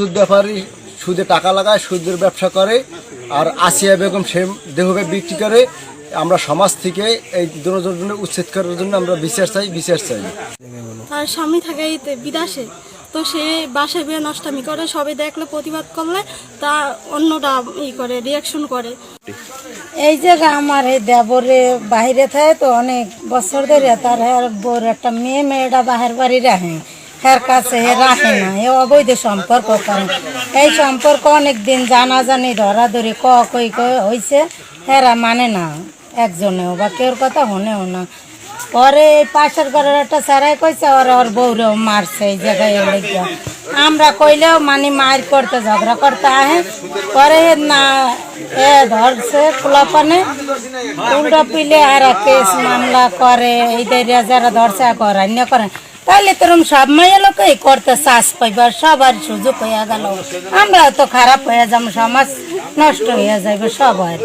সুদ ব্যাপারী সুদে টাকা লাগায় সুদের ব্যবসা করে আর আসিয়া বেগম সে দেহবে বিক্রি করে। আমরা সমাজ থেকে এই দুজনের জন্য উচ্ছেদ করার জন্য আমরা বিচার চাই বিচার চাই। তার স্বামী থাকে বিদেশে তো সে বাসায় বিয়ে নষ্টামি করে সবাই দেখলে প্রতিবাদ করলে তা অন্যটা ই করে রিয়াকশন করে। এই জায়গা আমার এই দেবরে বাইরে থাকে তো অনেক বছর ধরে তার বোর একটা মেয়ে মেয়েটা বাহের বাড়ি রাখে। হ্যার কাছে রাখে না, এ অবৈধ সম্পর্ক করে এই সম্পর্ক অনেক দিন জানাজানি ধরাধরি, ক কই হয়েছে হেরা মানে না, একজনেও বা কেউর কথা হনেও না পরে পাশের ঘরের একটা স্যারাই কইছে, ওর ওর বউরেও মারছে এই জায়গায় এলে গিয়া। আমরা কইলেও মানে মার করতে ঝগড়া করতে আহে। পরে না, এ ধরছে খোলাপানে উল্টা পিলে আর কেস মামলা করে, এই দেরিয়া যারা ধরছে করান্য করে। তাহলে তোরম সব মাইয়া লোকই করতে চাষ পাইবার সবার সুযোগ হইয়া গেল। আমরা তো খারাপ হয়ে যাব সমাজ নষ্ট হয়ে যাবে সবার।